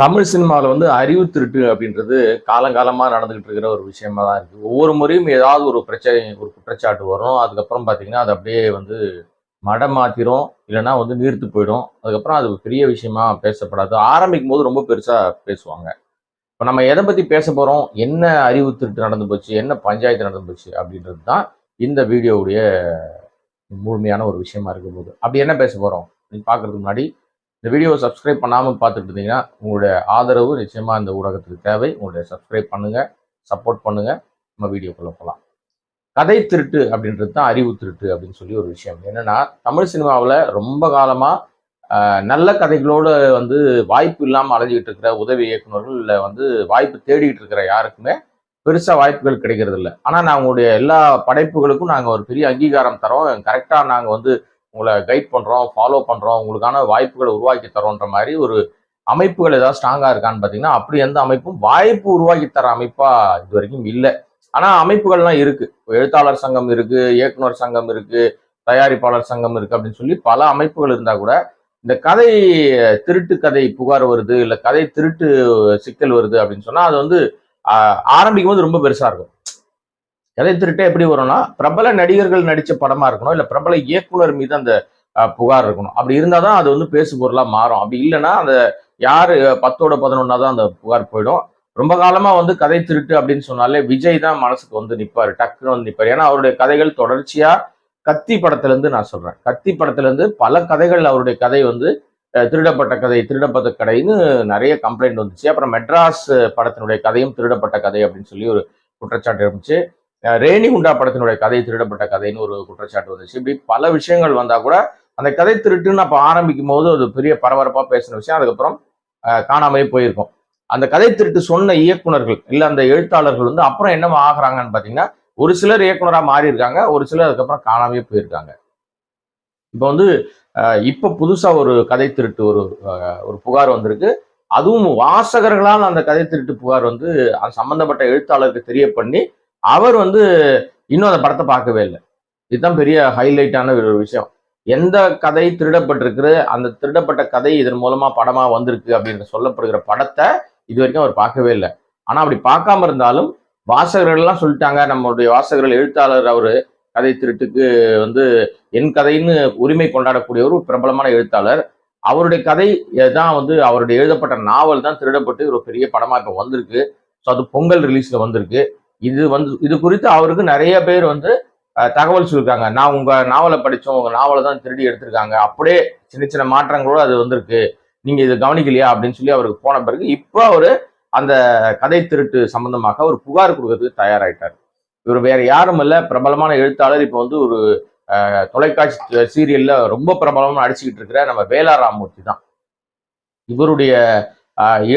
தமிழ் சினிமாவில் வந்து அறிவு திருட்டு அப்படின்றது காலங்காலமாக நடந்துகிட்டு இருக்கிற ஒரு விஷயமா தான் இருக்குது ஒவ்வொரு முறையும் ஏதாவது ஒரு பிரச்சனை ஒரு குற்றச்சாட்டு வரும். அதுக்கப்புறம் பார்த்தீங்கன்னா அது அப்படியே வந்து மடம் மாத்திரும். இல்லைன்னா வந்து நீர்த்து போயிடும். அதுக்கப்புறம் அது ஒரு பெரிய விஷயமா பேசப்படாது. ஆரம்பிக்கும் போது ரொம்ப பெருசாக பேசுவாங்க. இப்போ நம்ம எதை பற்றி பேச போகிறோம் என்ன அறிவு திருட்டு நடந்து போச்சு? என்ன பஞ்சாயத்து நடந்து போச்சு? அப்படின்றது தான் இந்த வீடியோவுடைய முழுமையான ஒரு விஷயமா இருக்க போகுது. அப்படி என்ன பேச போகிறோம் நீங்கள் பார்க்கறதுக்கு முன்னாடி இந்த வீடியோவை சப்ஸ்கிரைப் பண்ணாமல் பார்த்துட்டு இருந்தீங்கன்னா உங்களுடைய ஆதரவு நிச்சயமாக இந்த ஊடகத்துக்கு தேவை. உங்களுடைய சப்ஸ்கிரைப் பண்ணுங்கள் சப்போர்ட் பண்ணுங்கள் நம்ம வீடியோக்குள்ள போகலாம் கதை திருட்டு அப்படின்றது தான் அறிவு திருட்டு அப்படின்னு சொல்லி ஒரு விஷயம். என்னன்னா தமிழ் சினிமாவில் ரொம்ப காலமாக நல்ல கதைகளோடு வந்து வாய்ப்பு இல்லாமல் அலைஞ்சிக்கிட்டு இருக்கிற உதவி இயக்குனர்கள் இல்லை வந்து வாய்ப்பு தேடிக்கிட்டு இருக்கிற யாருக்குமே பெருசாக வாய்ப்புகள் கிடைக்கிறது இல்லை ஆனால் நான் உங்களுடைய எல்லா படைப்புகளுக்கும் நாங்கள் ஒரு பெரிய அங்கீகாரம் தரோம். கரெக்டாக நாங்கள் வந்து உங்களை கைட் பண்ணுறோம் ஃபாலோ பண்ணுறோம் உங்களுக்கான வாய்ப்புகளை உருவாக்கி தரோன்ற மாதிரி ஒரு அமைப்புகள் ஏதாவது ஸ்ட்ராங்காக இருக்கான்னு பார்த்தீங்கன்னா அப்படி எந்த அமைப்பும் வாய்ப்பு உருவாக்கி தர அமைப்பாக இது வரைக்கும் இல்லை. ஆனால் அமைப்புகள்லாம் இருக்குது எழுத்தாளர் சங்கம் இருக்குது இயக்குனர் சங்கம் இருக்குது தயாரிப்பாளர் சங்கம் இருக்குது அப்படின்னு சொல்லி பல அமைப்புகள் இருந்தால் கூட இந்த கதை திருட்டு கதை புகார் வருது இல்லை கதை திருட்டு சிக்கல் வருது அப்படின்னு சொன்னால் அது வந்து ஆரம்பிக்கும் போது ரொம்ப பெருசாக இருக்கும். கதை திருட்டு எப்படி வரும்னா பிரபல நடிகர்கள் நடித்த படமா இருக்கணும் இல்லை பிரபல இயக்குனர் மீது அந்த புகார் இருக்கணும். அப்படி இருந்தால் தான் அது வந்து பேசு பொருளாக மாறும். அப்படி இல்லைன்னா அந்த யார் பத்தோட பதினொன்னா தான் அந்த புகார் போயிடும். ரொம்ப காலமா வந்து கதை திருட்டு அப்படின்னு சொன்னாலே விஜய் தான் மனசுக்கு வந்து நிற்பார் டக்குன்னு வந்து நிப்பாரு. ஏன்னா அவருடைய கதைகள் தொடர்ச்சியா கத்தி படத்துலேருந்து நான் சொல்றேன். கத்தி படத்துலேருந்து பல கதைகள் அவருடைய கதை வந்து திருடப்பட்ட கதை திருடப்பட்ட கதைன்னு நிறைய கம்ப்ளைண்ட் வந்துச்சு. அப்புறம் மெட்ராஸ் படத்தினுடைய கதையும் திருடப்பட்ட கதை அப்படின்னு சொல்லி ஒரு குற்றச்சாட்டு இருந்துச்சு. ரேணி குண்டா படத்தினுடைய கதை திருடப்பட்ட கதைன்னு ஒரு குற்றச்சாட்டு வந்துச்சு. இப்படி பல விஷயங்கள் வந்தா கூட அந்த கதை திருட்டுன்னு அப்ப ஆரம்பிக்கும் போது அது பெரிய பரபரப்பா பேசின விஷயம். அதுக்கப்புறம் அஹ், காணாமலே போயிருக்கும். அந்த கதை திருட்டு சொன்ன இயக்குனர்கள் இல்ல அந்த எழுத்தாளர்கள் வந்து அப்புறம் என்னவா ஆகுறாங்கன்னு பாத்தீங்கன்னா ஒரு சிலர் இயக்குனரா மாறி இருக்காங்க ஒரு சிலர் அதுக்கப்புறம் காணாமே போயிருக்காங்க. இப்போ வந்து அஹ், இப்ப புதுசா ஒரு கதை திருட்டு ஒரு ஒரு புகார் வந்திருக்கு. அதுவும் வாசகர்களால் அந்த கதை திருட்டு புகார் வந்து அந்த சம்பந்தப்பட்ட எழுத்தாளருக்கு தெரிய பண்ணி அவர் வந்து இன்னும் அந்த படத்தை பார்க்கவே இல்லை. இதுதான் பெரிய ஹைலைட்டான ஒரு விஷயம். எந்த கதை திருடப்பட்டிருக்கு அந்த திருடப்பட்ட கதை இதன் மூலமா படமா வந்திருக்கு அப்படின்னு சொல்லப்படுகிற படத்தை இது வரைக்கும் அவர் பார்க்கவே இல்லை. ஆனா அப்படி பார்க்காம இருந்தாலும் வாசகர்கள் எல்லாம் சொல்லிட்டாங்க நம்மளுடைய வாசகர்கள் எழுத்தாளர் அவரு கதை திருட்டுக்கு வந்து என் கதைன்னு உரிமை கொண்டாடக்கூடிய ஒரு பிரபலமான எழுத்தாளர். அவருடைய கதை தான் வந்து அவருடைய எழுதப்பட்ட நாவல் தான் திருடப்பட்டு ஒரு பெரிய படமா இப்போ வந்திருக்கு. ஸோ அது பொங்கல் ரிலீஸ்ல வந்திருக்கு. இது வந்து இது குறித்து அவருக்கு நிறைய பேர் வந்து தகவல் சொல்லியிருக்காங்க நான் உங்க நாவலை படித்தோம் உங்க நாவலை தான் திருடி எடுத்திருக்காங்க. அப்படியே சின்ன சின்ன மாற்றங்களோட அது வந்திருக்கு. நீங்க இதை கவனிக்கலையா? அப்படின்னு சொல்லி அவருக்கு போன பிறகு இப்போ அவரு அந்த கதை திருட்டு சம்பந்தமாக ஒரு புகார் கொடுக்கறதுக்கு தயாராயிட்டார். இவர் வேற யாரும் இல்லை. பிரபலமான எழுத்தாளர். இப்போ வந்து ஒரு தொலைக்காட்சி சீரியல்ல ரொம்ப பிரபலமாக அடிச்சுக்கிட்டு இருக்கிற நம்ம வேலா ராமூர்த்தி தான். இவருடைய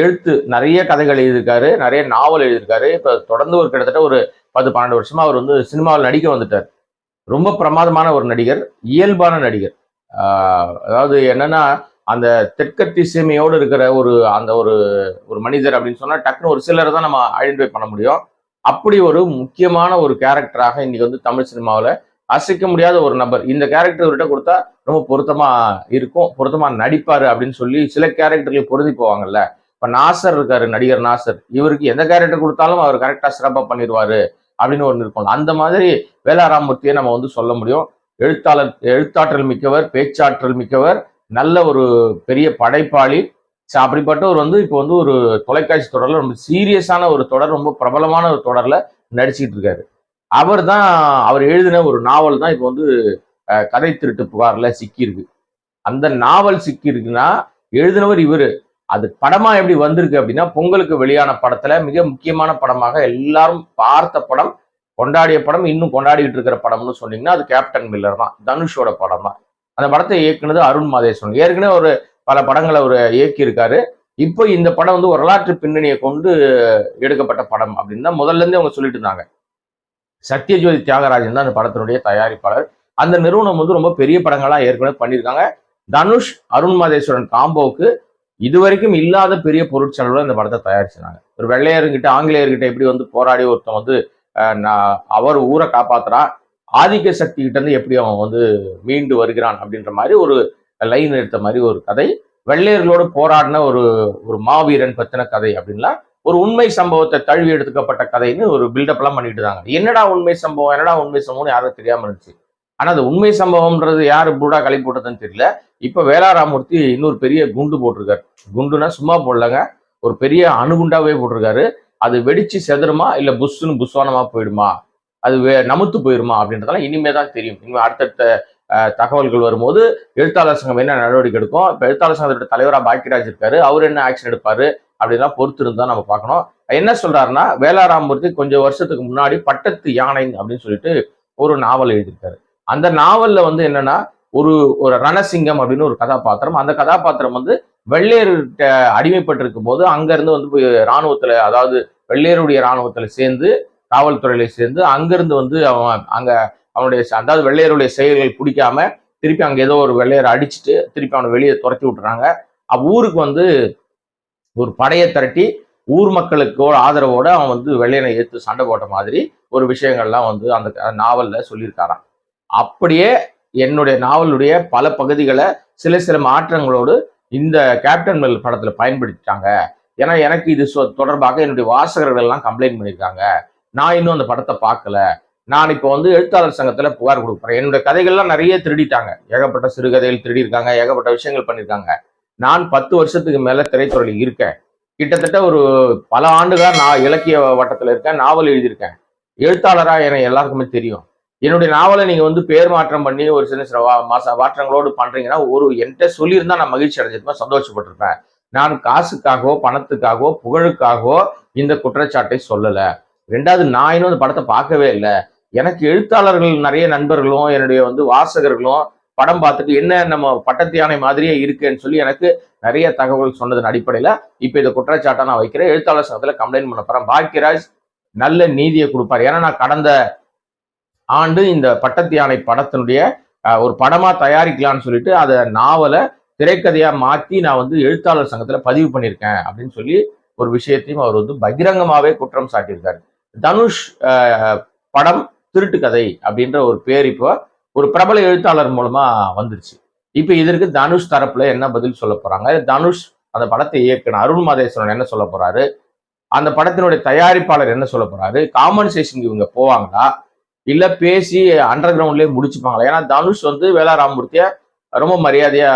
எழுத்து நிறைய கதைகள் எழுதியிருக்காரு நிறைய நாவல் எழுதியிருக்காரு. இப்போ தொடர்ந்து ஒரு கிட்டத்தட்ட ஒரு பத்து பன்னெண்டு வருஷமா அவர் வந்து சினிமாவில் நடிக்க வந்துட்டார். ரொம்ப பிரமாதமான ஒரு நடிகர் இயல்பான நடிகர். அதாவது என்னன்னா அந்த தெற்கத்தி சீமையோடு இருக்கிற ஒரு அந்த ஒரு ஒரு மனிதர் அப்படின்னு சொன்னால் டக்குன்னு ஒரு சிலரை தான் நம்ம ஐடென்டிஃபை பண்ண முடியும். அப்படி ஒரு முக்கியமான ஒரு கேரக்டராக இன்னைக்கு வந்து தமிழ் சினிமாவில் அசைக்க முடியாத ஒரு நபர். இந்த கேரக்டர் இவர்கிட்ட கொடுத்தா ரொம்ப பொருத்தமா இருக்கும் பொருத்தமா நடிப்பாரு அப்படின்னு சொல்லி சில கேரக்டர்கள் பொருந்தி போவாங்கல்ல. இப்ப நாசர் இருக்காரு நடிகர் நாசர். இவருக்கு எந்த கேரக்டர் கொடுத்தாலும் அவர் கரெக்டா சிறப்பா பண்ணிடுவாரு அப்படின்னு ஒன்று இருக்கும். அந்த மாதிரி வேளாராமூர்த்தியை நம்ம வந்து சொல்ல முடியும். எழுத்தாளர் எழுத்தாற்றல் மிக்கவர் பேச்சாற்றல் மிக்கவர் நல்ல ஒரு பெரிய படைப்பாளி. அப்படிப்பட்டவர் வந்து இப்போ வந்து ஒரு தொலைக்காட்சி தொடர்ல ரொம்ப சீரியஸான ஒரு தொடர் ரொம்ப பிரபலமான ஒரு தொடர்ல நடிச்சுக்கிட்டு இருக்காரு. அவர் தான் அவர் எழுதின ஒரு நாவல் தான் இப்போ வந்து கதை திருட்டு புகார்ல சிக்கியிருக்கு. அந்த நாவல் சிக்கியிருக்குன்னா எழுதினவர் இவர். அது படமா எப்படி வந்திருக்கு அப்படின்னா பொங்கலுக்கு வெளியான படத்துல மிக முக்கியமான படமாக எல்லாரும் பார்த்த படம் கொண்டாடிய படம் இன்னும் கொண்டாடிட்டு இருக்கிற படம்னு சொன்னீங்கன்னா அது கேப்டன் மில்லர் தான். தனுஷோட படம் தான். அந்த படத்தை இயக்குனது அருண் மாதேஸ்வரன். ஏற்கனவே ஒரு பல படங்களை அவர் இயக்கியிருக்காரு. இப்போ இந்த படம் வந்து வரலாற்று பின்னணியை கொண்டு எடுக்கப்பட்ட படம் அப்படின்னு தான் முதல்ல இருந்தே அவங்க சொல்லிட்டு இருந்தாங்க. சத்யஜோதி தியாகராஜன் தான் அந்த படத்தினுடைய தயாரிப்பாளர். அந்த நிறுவனம் வந்து ரொம்ப பெரிய படங்களாக ஏற்கனவே பண்ணியிருக்காங்க. தனுஷ் அருண் மாதேஸ்வரன் காம்போவுக்கு இதுவரைக்கும் இல்லாத பெரிய பொருட்செலவில் இந்த படத்தை தயாரிச்சினாங்க ஒரு வெள்ளையர்கிட்ட ஆங்கிலேயர்கிட்ட எப்படி வந்து போராடி ஒருத்தன் வந்து நான் அவர் ஊரை காப்பாத்துறான். ஆதிக்க சக்தி கிட்ட இருந்து எப்படி அவன் வந்து மீண்டு வருகிறான் அப்படின்ற மாதிரி ஒரு லைன் எடுத்த மாதிரி ஒரு கதை. வெள்ளையர்களோடு போராடின ஒரு ஒரு மாவீரன் பத்தின கதை அப்படின்லாம் ஒரு உண்மை சம்பவத்தை தழுவி எடுத்துக்கப்பட்ட கதைன்னு ஒரு பில்டப் எல்லாம் பண்ணிட்டு இருந்தாங்க என்னடா உண்மை சம்பவம்? என்னடா உண்மை சம்பவம்னு யாரும் தெரியாம இருந்துச்சு. ஆனா அது உண்மை சம்பவம்ன்றது யாரு புரூடா களி போட்டதுன்னு தெரியல. இப்ப வேளாராமூர்த்தி இன்னொரு பெரிய குண்டு போட்டிருக்காரு. குண்டுனா சும்மா போடலங்க. ஒரு பெரிய அணுகுண்டாவே போட்டிருக்காரு. அது வெடிச்சு செதறுமா? இல்ல புஷ்ஷுன்னு புஸ்வானமா போயிடுமா? அது வே- நமுத்து போயிடுமா அப்படின்றதெல்லாம் இனிமே தான் தெரியும். இனிமே அடுத்தடுத்த தகவல்கள் வரும்போது எழுத்தாளர் சங்கம் என்ன நடவடிக்கை எடுக்கும்? இப்போ எழுத்தாளர் சங்கத்தோட தலைவராக பாக்கியராஜ் இருக்காரு. அவர் என்ன ஆக்ஷன் எடுப்பாரு? அப்படின்லாம் பொறுத்து இருந்தா நம்ம பார்க்கணும். என்ன சொல்றாருன்னா வேளாராமூர்த்தி கொஞ்சம் வருஷத்துக்கு முன்னாடி பட்டத்து யானை அப்படின்னு சொல்லிட்டு ஒரு நாவல் எழுதியிருக்காரு. அந்த நாவல்ல வந்து என்னன்னா ஒரு ஒரு ரணசிங்கம் அப்படின்னு ஒரு கதாபாத்திரம். அந்த கதாபாத்திரம் வந்து வெள்ளையர்கிட்ட அடிமைப்பட்டிருக்கும் போது அங்கேருந்து வந்து போய் அதாவது வெள்ளையருடைய இராணுவத்தில் சேர்ந்து காவல்துறையில சேர்ந்து அங்கிருந்து வந்து அவன் அங்க அவனுடைய அதாவது வெள்ளையருடைய செயல்கள் பிடிக்காம திருப்பி அங்கே ஏதோ ஒரு வெள்ளையரை அடிச்சுட்டு திருப்பி அவனை வெளியே துரத்தி விட்டுறாங்க. அவ் ஊருக்கு வந்து ஒரு படையை திரட்டி ஊர் மக்களுக்கு ஆதரவோட அவன் வந்து வெள்ளையனை ஏற்று சண்டை போட்ட மாதிரி ஒரு விஷயங்கள்லாம் வந்து அந்த நாவலில் சொல்லியிருக்காராம். அப்படியே என்னுடைய நாவலுடைய பல பகுதிகளை சில சில மாற்றங்களோடு இந்த கேப்டன் மெல் படத்தில் பயன்படுத்திட்டாங்க. ஏன்னா எனக்கு இது சொ- தொடர்பாக என்னுடைய வாசகர்கள் எல்லாம் கம்ப்ளைண்ட் பண்ணியிருக்காங்க. நான் இன்னும் அந்த படத்தை பார்க்கல. நான் இப்போ வந்து எழுத்தாளர் சங்கத்தில் புகார் கொடுக்குறேன். என்னுடைய கதைகள்லாம் நிறைய திருடிட்டாங்க. ஏகப்பட்ட சிறுகதைகள் திருடியிருக்காங்க ஏகப்பட்ட விஷயங்கள் பண்ணியிருக்காங்க. நான் பத்து வருஷத்துக்கு மேலே திரைத்துறையில் இருக்கேன். கிட்டத்தட்ட ஒரு பல ஆண்டுகளாக நான் இலக்கிய வட்டத்தில் இருக்கேன் நாவல் எழுதியிருக்கேன். எழுத்தாளராக எனக்கு எல்லாருக்குமே தெரியும். என்னுடைய நாவலை நீங்கள் வந்து பேர் மாற்றம் பண்ணி ஒரு சின்ன சில வா- மாச மாற்றங்களோடு பண்ணுறீங்கன்னா ஒரு என்கிட்ட சொல்லியிருந்தா நான் மகிழ்ச்சி அடைஞ்சிருப்பேன் சந்தோஷப்பட்டிருப்பேன். நான் காசுக்காகவோ பணத்துக்காகவோ புகழுக்காகவோ இந்த குற்றச்சாட்டை சொல்லலை. ரெண்டாவது நான் இன்னும் அந்த படத்தை பார்க்கவே இல்லை. எனக்கு எழுத்தாளர்கள் நிறைய நண்பர்களும் என்னுடைய வந்து வாசகர்களும் படம் பார்த்துட்டு என்ன நம்ம பட்டத்து யானை மாதிரியே இருக்குன்னு சொல்லி எனக்கு நிறைய தகவல் சொன்னதன் அடிப்படையில இப்ப இந்த குற்றச்சாட்டை நான் வைக்கிறேன். எழுத்தாளர் சங்கத்துல கம்ப்ளைண்ட் பண்ண போகிறேன் பாக்கியராஜ் நல்ல நீதியை கொடுப்பார். ஏன்னா நான் கடந்த ஆண்டு இந்த பட்டத்து யானை படத்தினுடைய ஒரு படமா தயாரிக்கலாம்னு சொல்லிட்டு அதை நாவலை திரைக்கதையா மாத்தி நான் வந்து எழுத்தாளர் சங்கத்துல பதிவு பண்ணியிருக்கேன் அப்படின்னு சொல்லி ஒரு விஷயத்தையும் அவர் வந்து பகிரங்கமாவே குற்றம் சாட்டியிருக்காரு. தனுஷ் படம் திருட்டு கதை அப்படின்ற ஒரு பேர் இப்போ ஒரு பிரபல எழுத்தாளர் மூலமா வந்துருச்சு. இப்போ இதற்கு தனுஷ் தரப்புல என்ன பதில் சொல்ல போறாங்க? தனுஷ் அந்த படத்தை இயக்கின அருண் மாதேஸ்வரன் என்ன சொல்ல போறாரு? அந்த படத்தினுடைய தயாரிப்பாளர் என்ன சொல்ல போறாரு? காம்பன்சேஷன் இவங்க போவாங்களா? இல்ல பேசி அண்டர் கிரவுண்ட்லயே முடிச்சுப்பாங்களா? ஏன்னா தனுஷ் வந்து வேளாராமூர்த்திய ரொம்ப மரியாதையா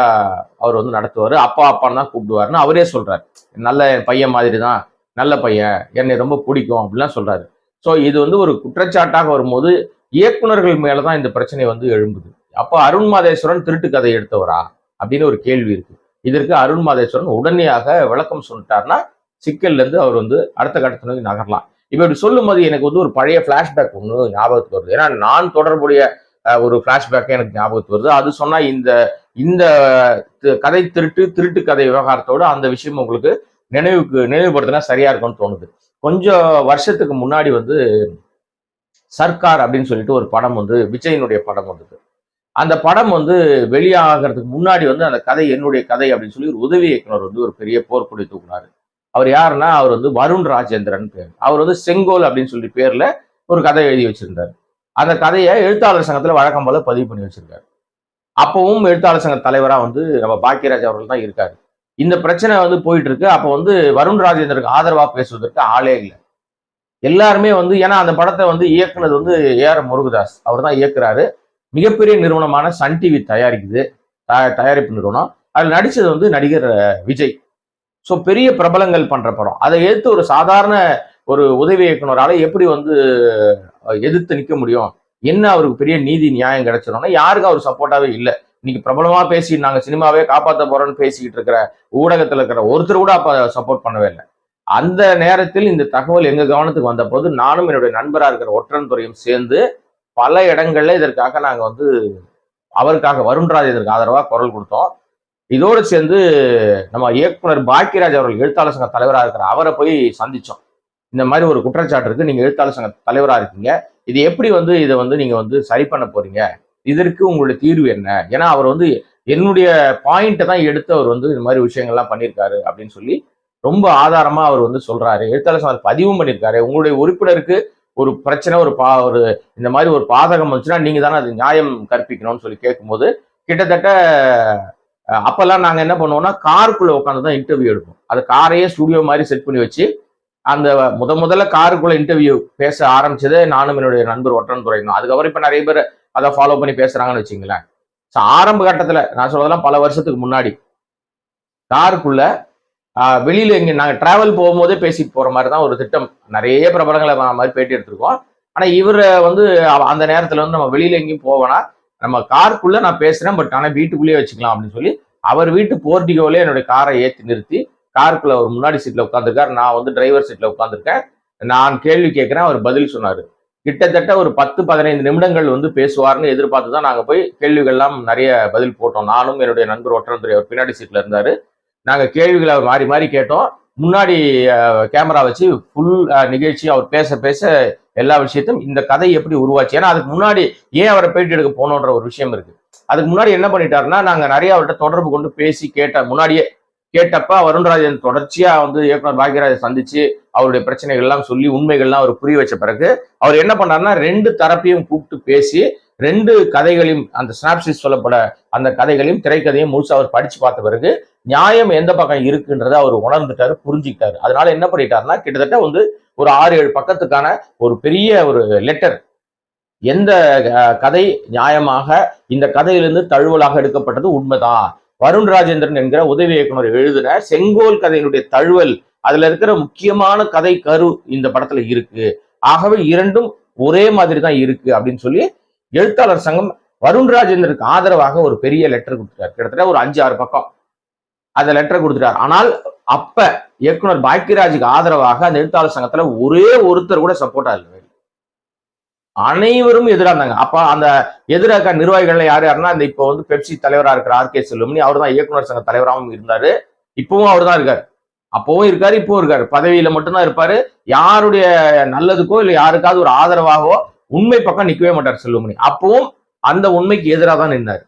அவர் வந்து நடத்துவார். அப்பா அப்பான்னு தான் கூப்பிடுவாருன்னு அவரே சொல்றாரு. நல்ல என் பையன் மாதிரி தான் நல்ல பையன். என்னை ரொம்ப பிடிக்கும் அப்படிலாம் சொல்றாரு. ஸோ இது வந்து ஒரு குற்றச்சாட்டாக வரும்போது இயக்குனர்கள் மேலதான் இந்த பிரச்சனை வந்து எழும்புது. அப்போ அருண் மாதேஸ்வரன் திருட்டு கதை எடுத்தவரா? அப்படின்னு ஒரு கேள்வி இருக்கு. இதற்கு அருண் மாதேஸ்வரன் உடனடியாக விளக்கம் சொல்லிட்டாருன்னா சிக்கல்லேருந்து அவர் வந்து அடுத்த கட்டத்தை நோக்கி நகரலாம். இப்போ இப்படி சொல்லும்போது எனக்கு வந்து ஒரு பழைய ஃப்ளாஷ்பேக் ஒன்று ஞாபகத்துக்கு வருது. ஏன்னா நான் தொடர்புடைய ஒரு ஃப்ளாஷ்பேக்கை எனக்கு ஞாபகத்துக்கு வருது. அது சொன்னால் இந்த இந்த கதை திருட்டு திருட்டு கதை விவகாரத்தோட அந்த விஷயம் உங்களுக்கு நினைவுக்கு நினைவுபடுத்தினா சரியா இருக்கும்னு தோணுது. கொஞ்சம் வருஷத்துக்கு முன்னாடி வந்து சர்க்கார் அப்படின்னு சொல்லிட்டு ஒரு படம் வந்து விஜயனுடைய படம் வந்தது. அந்த படம் வந்து வெளியாகிறதுக்கு முன்னாடி வந்து அந்த கதை என்னுடைய கதை அப்படின்னு சொல்லி ஒரு உதவி இயக்குனர் வந்து ஒரு பெரிய போர்க்குடி தூக்குனாரு. அவர் யாருன்னா அவர் வந்து வருண் ராஜேந்திரன் பேர். அவர் வந்து செங்கோல் அப்படின்னு சொல்லி பேர்ல ஒரு கதை எழுதி வச்சிருந்தார். அந்த கதையை எழுத்தாளர் சங்கத்துல வழக்கம் போல பதிவு பண்ணி வச்சிருக்காரு. அப்பவும் எழுத்தாளர் சங்க தலைவராக வந்து நம்ம பாக்கியராஜ் அவர்கள் தான் இருக்காரு. இந்த பிரச்சனை வந்து போயிட்டு இருக்கு அப்போ வந்து வருண் ராஜேந்தருக்கு ஆதரவாக பேசுவதற்கு ஆளே இல்லை. எல்லாருமே வந்து ஏன்னா அந்த படத்தை வந்து இயக்குனது வந்து ஏஆர் முருகதாஸ். அவர் தான் இயக்குறாரு. மிகப்பெரிய நிறுவனமான சன் டிவி தயாரிக்குது. த- தயாரிப்பு நிறுவனம். அதில் நடித்தது வந்து நடிகர் விஜய். ஸோ பெரிய பிரபலங்கள் பண்ணுற படம். அதை எதிர்த்து ஒரு சாதாரண ஒரு உதவி இயக்குனரால் எப்படி வந்து எதிர்த்து நிற்க முடியும்? என்ன அவருக்கு பெரிய நீதி நியாயம் கிடைச்சிடும்னா யாருக்கும் அவர் சப்போர்ட்டாவே இல்லை. இன்னைக்கு பிரபலமா பேசி நாங்க சினிமாவே காப்பாற்ற போறோம்னு பேசிக்கிட்டு இருக்கிற ஊடகத்துல இருக்கிற ஒருத்தர் கூட அப்ப சப்போர்ட் பண்ணவே இல்லை. அந்த நேரத்தில் இந்த தகவல் எங்க கவனத்துக்கு வந்த போது நானும் என்னுடைய நண்பரா இருக்கிற ஒற்றன் துறையும் சேர்ந்து பல இடங்கள்ல இதற்காக நாங்க வந்து அவருக்காக வருண்ராஜ் இதற்கு ஆதரவாக குரல் கொடுத்தோம். இதோடு சேர்ந்து நம்ம இயக்குனர் பாக்கியராஜ் அவர்கள் எழுத்தாளர் சங்க தலைவராக இருக்கிற அவரை போய் சந்திச்சோம். இந்த மாதிரி ஒரு குற்றச்சாட்டு இருக்கு. நீங்க எழுத்தாளர் சங்க தலைவராக இருக்கீங்க. இது எப்படி வந்து இதை வந்து நீங்க வந்து சரி பண்ண போறீங்க? இதற்கு உங்களுடைய தீர்வு என்ன? ஏன்னா அவர் வந்து என்னுடைய பாயிண்ட்டை தான் எடுத்து அவர் வந்து இந்த மாதிரி விஷயங்கள்லாம் பண்ணியிருக்காரு அப்படின்னு சொல்லி ரொம்ப ஆதாரமா அவர் வந்து சொல்றாரு. எழுத்தாளர் சங்கம் பதிவும் பண்ணியிருக்காரு. உங்களுடைய உறுப்பினருக்கு ஒரு பிரச்சனை ஒரு பா ஒரு இந்த மாதிரி ஒரு பாதகம் வந்துச்சுன்னா நீங்க தானே அது நியாயம் கற்பிக்கணும்னு சொல்லி கேட்கும்போது கிட்டத்தட்ட அப்போல்லாம் அப்பெல்லாம் நாங்க என்ன பண்ணுவோம்னா காருக்குள்ள உட்காந்து தான் இன்டர்வியூ எடுப்போம். அது காரையே ஸ்டுடியோ மாதிரி செட் பண்ணி வச்சு அந்த முத முதல்ல காருக்குள்ள இன்டர்வியூ பேச ஆரம்பிச்சதே நானும் என்னுடைய நண்பர் ஒற்றன் துறை அதுக்கப்புறம் இப்ப நிறைய பேர் அதை ஃபாலோ பண்ணி பேசுறாங்கன்னு வச்சுங்களேன் ஸோ ஆரம்ப கட்டத்தில் நான் சொல்றதெல்லாம் பல வருஷத்துக்கு முன்னாடி. காருக்குள்ள வெளியில் வெளியில நாங்கள் நாங்க டிராவல் போகும்போதே பேசிட்டு போற மாதிரி தான் ஒரு திட்டம். நிறைய பிரபலங்களை மாதிரி பேட்டி எடுத்திருக்கோம். ஆனா இவரை வந்து அந்த நேரத்துல வந்து நம்ம வெளியில எங்கேயும் போவேனா நம்ம காருக்குள்ள நான் பேசுறேன் பட் ஆனா வீட்டுக்குள்ளேயே வச்சுக்கலாம் அப்படின்னு சொல்லி அவர் வீட்டு போர்டிகோலே என்னுடைய காரை ஏற்றி நிறுத்தி காருக்குள்ள அவர் முன்னாடி சீட்ல உட்காந்துருக்காரு நான் வந்து டிரைவர் சீட்ல உட்காந்துருக்கேன் நான் கேள்வி கேட்கிறேன் அவர் பதில் சொன்னாரு. கிட்டத்தட்ட ஒரு பத்து பதினைந்து நிமிடங்கள் வந்து பேசுவார்னு எதிர்பார்த்து தான் நாங்கள் போய் கேள்விகள்லாம் நிறைய பதில் போட்டோம். நானும் என்னுடைய நண்பர் ஒற்றன் அவர் பின்னாடி சீட்டில் இருந்தார். நாங்கள் கேள்விகளை அவர் மாறி மாறி கேட்டோம். முன்னாடி கேமரா வச்சு ஃபுல் நிகழ்ச்சி அவர் பேச பேச எல்லா விஷயத்தையும் இந்த கதை எப்படி உருவாச்சு? ஏன்னா அதுக்கு முன்னாடி ஏன் அவரை பேட்டி எடுக்க போனோன்ற ஒரு விஷயம் இருக்கு. அதுக்கு முன்னாடி என்ன பண்ணிட்டாருன்னா நாங்கள் நிறைய அவர்கிட்ட தொடர்பு கொண்டு பேசி கேட்ட முன்னாடியே கேட்டப்ப வருண்ராஜன் தொடர்ச்சியா வந்து இயக்குனர் பாக்யராஜை சந்திச்சு அவருடைய பிரச்சனைகள் எல்லாம் சொல்லி உண்மைகள்லாம் அவர் புரிய வச்ச பிறகு அவர் என்ன பண்ணாருன்னா ரெண்டு தரப்பையும் கூப்பிட்டு பேசி ரெண்டு கதைகளையும் அந்த ஸ்னாப்சிஸ் சொல்லப்பட அந்த கதைகளையும் திரைக்கதையும் முழுசா அவர் படிச்சு பார்த்த பிறகு நியாயம் எந்த பக்கம் இருக்குன்றதை அவர் உணர்ந்துட்டாரு புரிஞ்சுக்கிட்டாரு. அதனால என்ன பண்ணிட்டாருன்னா கிட்டத்தட்ட வந்து ஒரு ஆறு ஏழு பக்கத்துக்கான ஒரு பெரிய ஒரு லெட்டர் எந்த கதை நியாயமாக இந்த கதையிலிருந்து தழுவலாக எடுக்கப்பட்டது உண்மைதான். வருண் ராஜேந்திரன் என்கிற உதவி இயக்குனர் எழுதின செங்கோல் கதையினுடைய தழுவல் அதுல இருக்கிற முக்கியமான கதை கரு இந்த படத்துல இருக்கு. ஆகவே இரண்டும் ஒரே மாதிரி தான் இருக்கு அப்படின்னு சொல்லி எழுத்தாளர் சங்கம் வருண் ராஜேந்திரனுக்கு ஆதரவாக ஒரு பெரிய லெட்டர் கொடுத்துட்டார். கிட்டத்தட்ட ஒரு அஞ்சு ஆறு பக்கம் அந்த லெட்டர் கொடுத்துட்டார். ஆனால் அப்ப இயக்குனர் பாக்கியராஜுக்கு ஆதரவாக அந்த எழுத்தாளர் சங்கத்துல ஒரே ஒருத்தர் கூட சப்போர்ட்டா இல்லை அனைவரும் எதிராக இருந்தாங்க அப்ப அந்த எதிராக நிர்வாகிகள்ல யார் யாருன்னா இந்த இப்போ வந்து பெப்சி தலைவரா இருக்கிற ஆர் கே செல்லுமணி அவர் தான் இயக்குனர் சங்க தலைவராகவும் இருந்தாரு. இப்பவும் அவர் தான் இருக்காரு. அப்பவும் இருக்காரு இப்பவும் இருக்காரு. பதவியில மட்டும்தான் இருப்பாரு. யாருடைய நல்லதுக்கோ இல்லை யாருக்காவது ஒரு ஆதரவாகவோ உண்மை பக்கம் நிக்கவே மாட்டார் செல்வமணி அப்பவும் அந்த உண்மைக்கு எதிராக தான் நின்றார்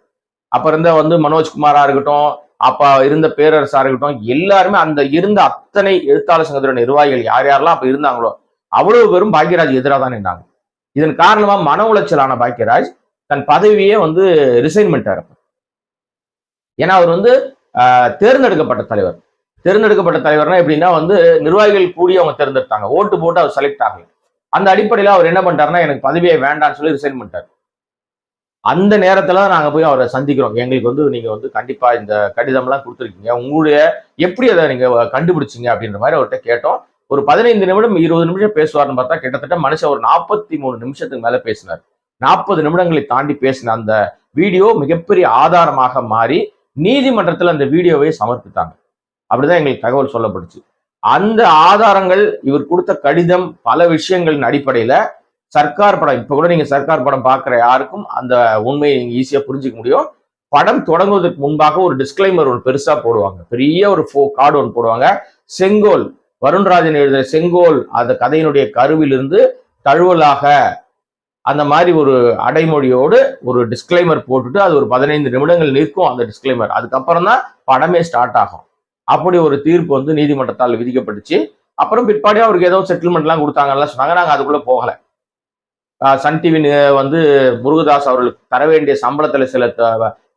அப்ப இருந்த வந்து மனோஜ்குமாரா இருக்கட்டும் அப்ப இருந்த பேரரசா இருக்கட்டும் எல்லாருமே அந்த இருந்த அத்தனை எழுத்தாளர் சங்கத்தோட நிர்வாகிகள் யார் யாரெல்லாம் அப்ப இருந்தாங்களோ அவ்வளவு பேரும் பாக்யராஜ் எதிராக தான் நின்றாங்க இதன் காரணமா மன உளைச்சலான பாக்கியராஜ் தன் பதவியே வந்து ரிசைன் பண்ணிட்டாரு ஏன்னா அவர் வந்து தேர்ந்தெடுக்கப்பட்ட தலைவர். தேர்ந்தெடுக்கப்பட்ட தலைவர்னா எப்படின்னா வந்து நிர்வாகிகள் கூடி அவங்க தேர்ந்தெடுத்தாங்க. ஓட்டு போட்டு அவர் செலக்ட் ஆகல. அந்த அடிப்படையில் அவர் என்ன பண்ணிட்டாருன்னா எனக்கு பதவியே வேண்டாம்னு சொல்லி ரிசைன் பண்ணிட்டார் அந்த நேரத்தில் தான் நாங்கள் போய் அவரை சந்திக்கிறோம். எங்களுக்கு வந்து நீங்கள் வந்து கண்டிப்பாக இந்த கடிதம்லாம் கொடுத்துருக்கீங்க. உங்களுடைய எப்படி அதை நீங்கள் கண்டுபிடிச்சிங்க அப்படின்ற மாதிரி அவர்கிட்ட கேட்டோம். ஒரு பதினைந்து நிமிடம் இருபது நிமிஷம் பேசுவார்னு பார்த்தா கிட்டத்தட்ட மனுஷன் ஒரு நாற்பத்தி மூணு நிமிஷத்துக்கு மேல பேசினார். நாற்பது நிமிடங்களை தாண்டி பேசின அந்த வீடியோ மிகப்பெரிய ஆதாரமாக மாறி நீதிமன்றத்தில் அந்த வீடியோவை சமர்ப்பித்தாங்க. அப்படிதான் எங்களுக்கு தகவல் சொல்லப்படுச்சு அந்த ஆதாரங்கள் இவர் கொடுத்த கடிதம் பல விஷயங்களின் அடிப்படையில சர்க்கார் படம் இப்ப கூட நீங்க சர்க்கார் படம் பார்க்குற யாருக்கும் அந்த உண்மையை நீங்க ஈஸியா புரிஞ்சுக்க முடியும். படம் தொடங்குவதற்கு முன்பாக ஒரு டிஸ்கிளைமர் ஒன்று பெருசா போடுவாங்க. பெரிய ஒரு ஃபோ கார்டு ஒன்று போடுவாங்க. செங்கோல் வருண்ராஜன் எழுதின செங்கோல் அந்த கதையினுடைய கருவிலிருந்து தழுவலாக அந்த மாதிரி ஒரு அடைமொழியோடு ஒரு டிஸ்க்ளைமர் போட்டுட்டு அது ஒரு பதினைந்து நிமிடங்கள் நிற்கும் அந்த டிஸ்க்ளைமர் அதுக்கப்புறம் தான் படமே ஸ்டார்ட் ஆகும். அப்படி ஒரு தீர்ப்பு வந்து நீதிமன்றத்தால் விதிக்கப்பட்டுச்சு. அப்புறம் பிற்பாடு அவருக்கு ஏதோ செட்டில்மெண்ட்லாம் கொடுத்தாங்கலாம் சொன்னாங்க. நாங்கள் அதுக்குள்ளே போகல. சன் டிவி வந்து முருகதாஸ் அவர்களுக்கு தர வேண்டிய சம்பளத்தில் சில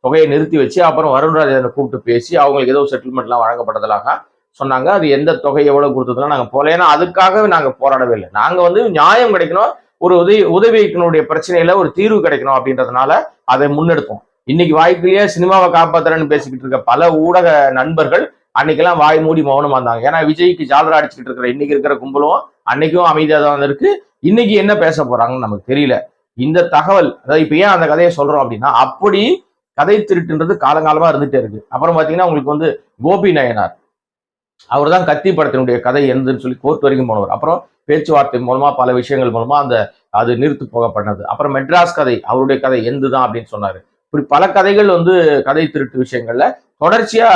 தொகையை நிறுத்தி வச்சு அப்புறம் வருண்ராஜனை கூப்பிட்டு பேசி அவங்களுக்கு ஏதோ செட்டில்மெண்ட்லாம் வழங்கப்பட்டதாக சொன்னாங்க அது எந்த தொகை எவ்வளவு கொடுத்ததுலாம் நாங்க போகல ஏன்னா அதுக்காக நாங்க போராடவே இல்லை. நாங்க வந்து நியாயம் கிடைக்கணும் ஒரு உதவி உதவியினுடைய பிரச்சனையில ஒரு தீர்வு கிடைக்கணும் அப்படின்றதுனால அதை முன்னெடுப்போம் இன்னைக்கு வாய்ப்பிலேயே சினிமாவை காப்பாத்துறேன்னு பேசிக்கிட்டு இருக்க பல ஊடக நண்பர்கள் அன்னைக்கெல்லாம் வாய் மூடி மௌனமா இருந்தாங்க. ஏன்னா விஜய்க்கு ஜாலரா அடிச்சுக்கிட்டு இருக்கிற இன்னைக்கு இருக்கிற கும்பலும் அன்னைக்கும் அமைதியாக தான் இருக்கு. இன்னைக்கு என்ன பேச போறாங்கன்னு நமக்கு தெரியல. இந்த தகவல் அதாவது இப்ப ஏன் அந்த கதையை சொல்றோம் அப்படின்னா அப்படி கதை திருட்டுன்றது காலங்காலமா இருந்துட்டே இருக்கு. அப்புறம் பாத்தீங்கன்னா உங்களுக்கு வந்து கோபி நயனார். அவர் தான் கத்தி படத்தினுடைய கதை என்னதுன்னு சொல்லி கோர்ட் வரைக்கும் போனவர். அப்புறம் பேச்சுவார்த்தை மூலமா பல விஷயங்கள் மூலமா அந்த அது நிறுத்து போகப்பட்டது. அப்புறம் மெட்ராஸ் கதை அவருடைய கதை எந்துதான் அப்படின்னு சொன்னாரு. இப்படி பல கதைகள் வந்து கதை திருட்டு விஷயங்கள்ல தொடர்ச்சியா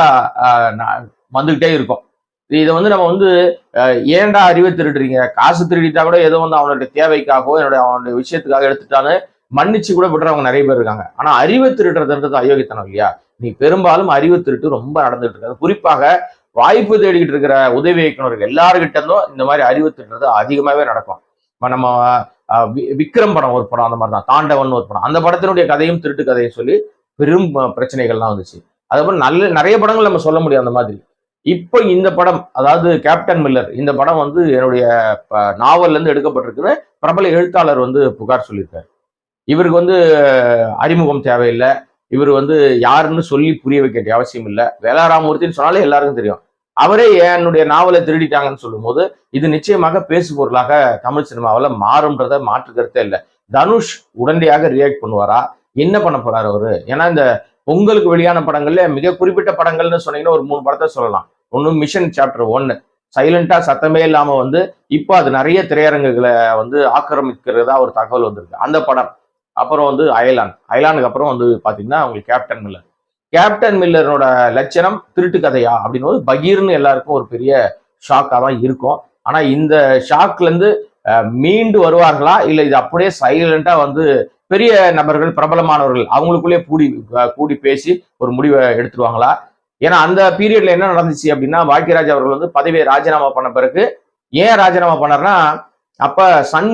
ஆஹ், வந்துகிட்டே இருக்கும். இதை வந்து நம்ம வந்து அஹ், ஏன்டா அறிவை திருடுறீங்க? காசு திருடிட்டா கூட ஏதோ வந்து அவனுடைய தேவைக்காகவோ என்னுடைய அவனுடைய விஷயத்துக்காக எடுத்துட்டான்னு மன்னிச்சு கூட விடுறவங்க நிறைய பேர் இருக்காங்க. ஆனா அறிவை திருடுறதுன்றது அயோக்கியத்தனம் இல்லையா? நீ பெரும்பாலும் அறிவு திருட்டு ரொம்ப நடந்துட்டு இருக்காது குறிப்பாக வாய்ப்பு தேடிக்கிட்டு இருக்கிற உதவி இயக்குநர்கள் எல்லாருக்கிட்ட இருந்தும் இந்த மாதிரி அறிவு திட்டுறது அதிகமாகவே நடக்கும். இப்போ நம்ம வி- விக்ரம் படம் ஒரு படம் அந்த மாதிரி தான் தாண்டவன் ஒரு படம். அந்த படத்தினுடைய கதையும் திருட்டு கதையும் சொல்லி பெரும் பிரச்சனைகள்லாம் வந்துச்சு. அதுக்கப்புறம் நல்ல நிறைய படங்கள் நம்ம சொல்ல முடியும் அந்த மாதிரி. இப்போ இந்த படம் அதாவது கேப்டன் மில்லர் இந்த படம் வந்து என்னுடைய ப- நாவல்ல எடுக்கப்பட்டிருக்குன்னு பிரபல எழுத்தாளர் வந்து புகார் சொல்லியிருக்காரு. இவருக்கு வந்து அறிமுகம் தேவையில்லை. இவர் வந்து யாருன்னு சொல்லி புரிய வைக்க வேண்டிய அவசியம் இல்லை. வேளாராமூர்த்தின்னு சொன்னாலே எல்லாருக்கும் தெரியும். அவரே என்னுடைய நாவலை திருடிட்டாங்கன்னு சொல்லும்போது இது நிச்சயமாக பேசு பொருளாக தமிழ் சினிமாவில் மாறும்ன்றத மாற்று கருத்தே இல்லை. தனுஷ் உடனடியாக ரியாக்ட் பண்ணுவாரா? என்ன பண்ண போறாரு அவரு? ஏன்னா இந்த பொங்கலுக்கு வெளியான படங்கள்ல மிக குறிப்பிட்ட படங்கள்னு சொன்னீங்கன்னா ஒரு மூணு படத்தை சொல்லலாம். ஒன்று மிஷன் சாப்டர் ஒன்னு சைலண்டா சத்தமே இல்லாம வந்து இப்போ அது நிறைய திரையரங்குகளை வந்து ஆக்கிரமிக்கிறதா ஒரு தகவல் வந்திருக்கு. அந்த படம். அப்புறம் வந்து அயலான் அயலானுக்கு அப்புறம் வந்து பாத்தீங்கன்னா உங்களுக்கு கேப்டன் மில்லர் கேப்டன் மில்லரோட லட்சணம் திருட்டு கதையா அப்படின்னு போது பகீர்னு எல்லாருக்கும் ஒரு பெரிய ஷாக்காக தான் இருக்கும். ஆனால் இந்த ஷாக்லேருந்து மீண்டு வருவார்களா? இல்லை இது அப்படியே சைலண்டாக வந்து பெரிய நபர்கள் பிரபலமானவர்கள் அவங்களுக்குள்ளேயே கூடி கூடி பேசி ஒரு முடிவை எடுத்துருவாங்களா? ஏன்னா அந்த பீரியட்ல என்ன நடந்துச்சு அப்படின்னா பாக்கியராஜ் அவர்கள் வந்து பதவியை ராஜினாமா பண்ண பிறகு ஏன் ராஜினாமா பண்ணார்னா அப்ப சன்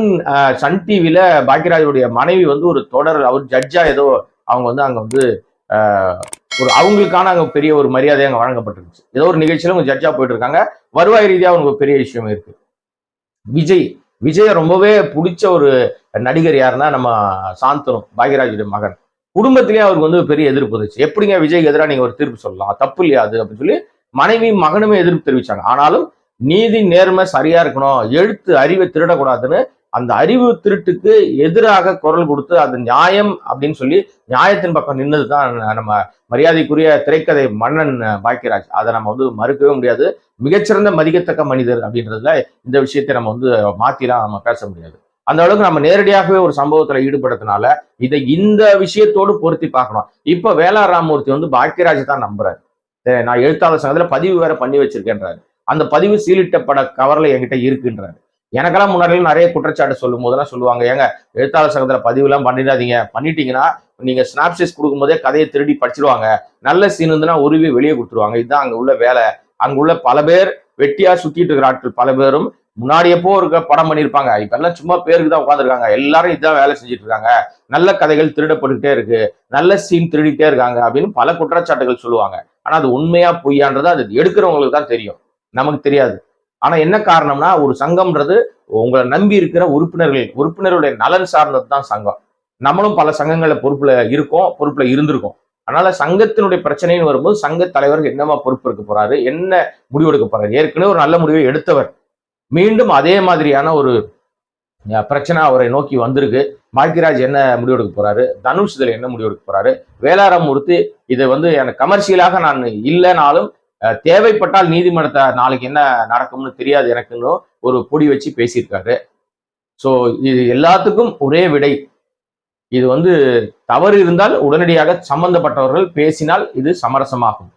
சன் டிவியில் பாக்கியராஜுடைய மனைவி வந்து ஒரு தொடர் அவர் ஜட்ஜா ஏதோ அவங்க வந்து அங்க வந்து ஒரு அவங்களுக்கான அங்கே பெரிய ஒரு மரியாதை அங்கே வழங்கப்பட்டிருந்துச்சு. ஏதோ ஒரு நிகழ்ச்சியில் அவங்க ஜட்ஜாக போயிட்டு இருக்காங்க வருவாய் ரீதியாக அவங்களுக்கு பெரிய விஷயம் இருக்கு. விஜய் விஜயை ரொம்பவே பிடிச்ச ஒரு நடிகர் யாருன்னா நம்ம சாந்தனு பாக்யராஜுடைய மகன். குடும்பத்திலேயே அவருக்கு வந்து பெரிய எதிர்ப்பு இருந்துச்சு எப்படிங்க விஜய்க்கு எதிராக நீங்க ஒரு தீர்ப்பு சொல்லலாம்? தப்பு இல்லையா அது அப்படின்னு சொல்லி மனைவி மகனுமே எதிர்ப்பு தெரிவிச்சாங்க. ஆனாலும் நீதி நேர்மை சரியா இருக்கணும். எழுத்து அறிவை திருடக்கூடாதுன்னு அந்த அறிவு திருட்டுக்கு எதிராக குரல் கொடுத்து அது நியாயம் அப்படின்னு சொல்லி நியாயத்தின் பக்கம் நின்னது தான் நம்ம மரியாதைக்குரிய திரைக்கதை மன்னன் பாக்கியராஜ். அதை நம்ம வந்து மறுக்கவே முடியாது. மிகச்சிறந்த மதிக்கத்தக்க மனிதர் அப்படின்றதுல இந்த விஷயத்தை நம்ம வந்து மாத்திலாம் நம்ம பேச முடியாது. அந்த அளவுக்கு நம்ம நேரடியாகவே ஒரு சம்பவத்துல ஈடுபடுறதுனால இதை இந்த விஷயத்தோடு பொருத்தி பார்க்கணும். இப்ப வேளார் ராமூர்த்தி வந்து பாக்கியராஜ் தான் நம்புறாரு. நான் எழுத்தாளர் சங்கத்துல பதிவு வேற பண்ணி வச்சிருக்கேன்றாரு. அந்த பதிவு சீலிட்ட பட கவர்ல என்கிட்ட இருக்குன்றாரு. எனக்கெல்லாம் முன்னாடி நிறைய குற்றச்சாட்டு சொல்லும் போதெல்லாம் சொல்லுவாங்க. ஏங்க எழுத்தாளர் சங்கத்துல பதிவு எல்லாம் பண்ணிடாதீங்க. பண்ணிட்டீங்கன்னா நீங்க ஸ்னாப்சிஸ் கொடுக்கும்போதே கதையை திருடி படிச்சிருவாங்க. நல்ல சீன் இருந்துன்னா உருவி வெளியே கொடுத்துருவாங்க. இதுதான் அங்க உள்ள வேலை. அங்குள்ள பல பேர் வெட்டியா சுத்திட்டு இருக்கிற ஆட்கள் பல பேரும் முன்னாடி எப்போ இருக்க படம் பண்ணியிருப்பாங்க. இப்ப எல்லாம் சும்மா பேருக்கு தான் உட்காந்துருக்காங்க எல்லாரும் இதான் வேலை செஞ்சுட்டு இருக்காங்க. நல்ல கதைகள் திருடப்பட்டுக்கிட்டே இருக்கு. நல்ல சீன் திருடிட்டே இருக்காங்க அப்படின்னு பல குற்றச்சாட்டுகள் சொல்லுவாங்க. ஆனா அது உண்மையா பொய்யான்றது அது எடுக்கிறவங்களுக்கு தான் தெரியும். நமக்கு தெரியாது. ஆனா என்ன காரணம்னா ஒரு சங்கம்ன்றது உங்களை நம்பி இருக்கிற உறுப்பினர்கள் உறுப்பினர்களுடைய நலன் சார்ந்தது தான் சங்கம். நம்மளும் பல சங்கங்களை பொறுப்புல இருக்கோம் பொறுப்புல இருந்திருக்கோம். அதனால சங்கத்தினுடைய பிரச்சனைன்னு வரும்போது சங்க தலைவர் என்னமா பொறுப்பு இருக்க போறாரு என்ன முடிவு எடுக்க போறாரு? ஏற்கனவே ஒரு நல்ல முடிவை எடுத்தவர். மீண்டும் அதே மாதிரியான ஒரு பிரச்சனை அவரை நோக்கி வந்திருக்கு. பாக்யராஜ் என்ன முடிவெடுக்க போறாரு? தனுஷ் இதில் என்ன முடிவெடுக்க போறாரு? வேளாரமூர்த்தி இதை வந்து எனக்கு கமர்ஷியலாக நான் இல்லைனாலும் தேவைப்பட்டால் நீதிமன்றத்தை நாளைக்கு என்ன நடக்கும்னு தெரியாது எனக்குன்னு ஒரு பொடி வச்சு பேசியிருக்காரு. ஸோ இது எல்லாத்துக்கும் ஒரே விடை. இது வந்து தவறு இருந்தால் உடனடியாக சம்பந்தப்பட்டவர்கள் பேசினால் இது சமரசமாகும்.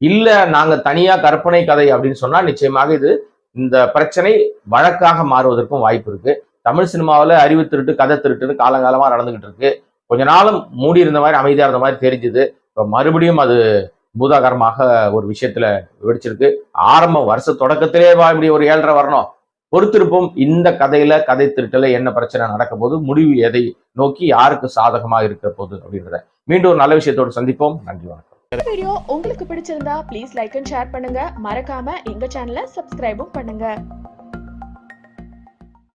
இல்ல நாங்க தனியா கற்பனை கதை அப்படின்னு சொன்னா நிச்சயமாக இது இந்த பிரச்சனை வழக்காக மாறுவதற்கும் வாய்ப்பு இருக்கு. தமிழ் சினிமாவில் அறிவு திருட்டு கதை திருட்டுன்னு காலங்காலமாக நடந்துகிட்டு இருக்கு. கொஞ்ச நாளும் மூடி இருந்த மாதிரி அமைதியாக இருந்த மாதிரி தெரிஞ்சுது. இப்போ மறுபடியும் அது பூதாகரமாக ஒரு விஷயத்துல வெடிச்சிருக்கு. ஆரம்ப வருஷ தொடக்கத்திலே வா இப்படி ஒரு ஏழரை வரணும். பொறுத்திருப்போம் இந்த கதையில கதை திருட்டல என்ன பிரச்சனை நடக்க போது முடிவு எதை நோக்கி யாருக்கு சாதகமா இருக்க போகுது அப்படின்றத மீண்டும் ஒரு நல்ல விஷயத்தோடு சந்திப்போம். நன்றி வணக்கம். வீடியோ உங்களுக்கு பிடிச்சிருந்தா ப்ளீஸ் லைக் அண்ட் ஷேர் பண்ணுங்க. மறக்காம எங்க சேனலை சப்ஸ்கிரைபும் பண்ணுங்க.